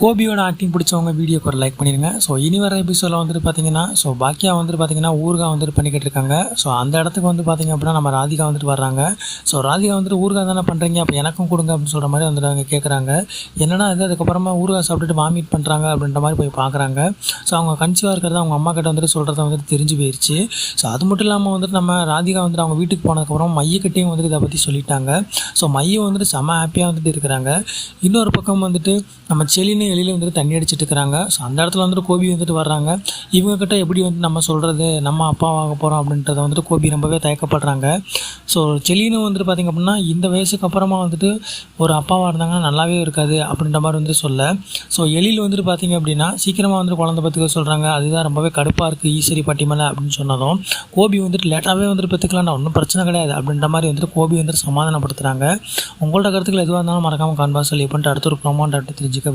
கோபியோட acting பிடிச்சவங்க வீடியோக்கு ஒரு லைக் பண்ணிடுங்க ஸோ இனி வர எபிசோடில் வந்துட்டு பார்த்தீங்கன்னா ஸோ பாக்கியா வந்துட்டு பார்த்தீங்கன்னா ஊர்கா வந்துட்டு பண்ணிக்கிட்டு இருக்காங்க ஸோ அந்த இடத்துக்கு வந்து பார்த்தீங்க அப்படின்னா நம்ம ராதிகா வந்துட்டு வர்றாங்க. ஸோ ராதிகா வந்துட்டு ஊர்கா தானே பண்ணுறீங்க அப்போ எனக்கும் கொடுங்க அப்படின்னு சொல்கிற மாதிரி வந்துட்டு அவங்க கேட்குறாங்க என்னன்னா இது? அதுக்கப்புறமா ஊர்கா சாப்பிட்டுட்டு வாமிட் பண்ணுறாங்க அப்படின்ற மாதிரி போய் பார்க்குறாங்க ஸோ அவங்க கன்சீவாக இருக்கிறத அவங்க அம்மா கிட்ட வந்துட்டு சொல்கிறத வந்துட்டு தெரிஞ்சு போயிடுச்சு ஸோ அது மட்டும் இல்லாமல் வந்துட்டு நம்ம ராதிகா வந்துட்டு அவங்க வீட்டுக்கு போனதுக்கப்புறம் மையக்கிட்டையும் வந்துட்டு இதை பற்றி சொல்லிட்டாங்க. ஸோ மையம் வந்துட்டு செம்ம ஹாப்பியாக வந்துட்டு இருக்கிறாங்க. இன்னொரு பக்கம் வந்துட்டு நம்ம செலின்னு வெளியில் வந்துட்டு தண்ணி அடிச்சிட்டு இருக்கிறாங்க. ஸோ அந்த இடத்துல வந்துட்டு கோபி வந்துட்டு வர்றாங்க. இவங்கக்கிட்ட எப்படி வந்து நம்ம சொல்கிறது நம்ம அப்பாவாக போகிறோம் அப்படின்றத வந்துட்டு கோபி ரொம்பவே தயக்கப்படுறாங்க. ஸோ செலினும் வந்துட்டு பார்த்திங்க அப்படின்னா இந்த வயசுக்கு அப்புறமா வந்துட்டு ஒரு அப்பாவாக இருந்தாங்கன்னா நல்லாவே இருக்காது அப்படின்ற மாதிரி வந்து சொல்ல. ஸோ எழில் வந்துட்டு பார்த்திங்க அப்படின்னா சீக்கிரமாக வந்துட்டு குழந்தை பத்துக்க சொல்கிறாங்க அதுதான் ரொம்பவே கடுப்பாக இருக்குது ஈஸ்வரி பாட்டி மேலே அப்படின்னு சொன்னதும். கோபி வந்துட்டு லேட்டாகவே வந்துட்டு பெற்றுக்கலாம்டா ஒன்றும் பிரச்சனை கிடையாது அப்படின்ற மாதிரி வந்துட்டு கோபி வந்துட்டு சமாதானப்படுத்துகிறாங்க உங்களோட கருத்துக்கள் எதுவாக இருந்தாலும் மறக்காமல் காண்பா சொல்லி பண்ணிட்டு அடுத்த ஒரு ப்ரோமோன்ற தெரிஞ்சுக்க.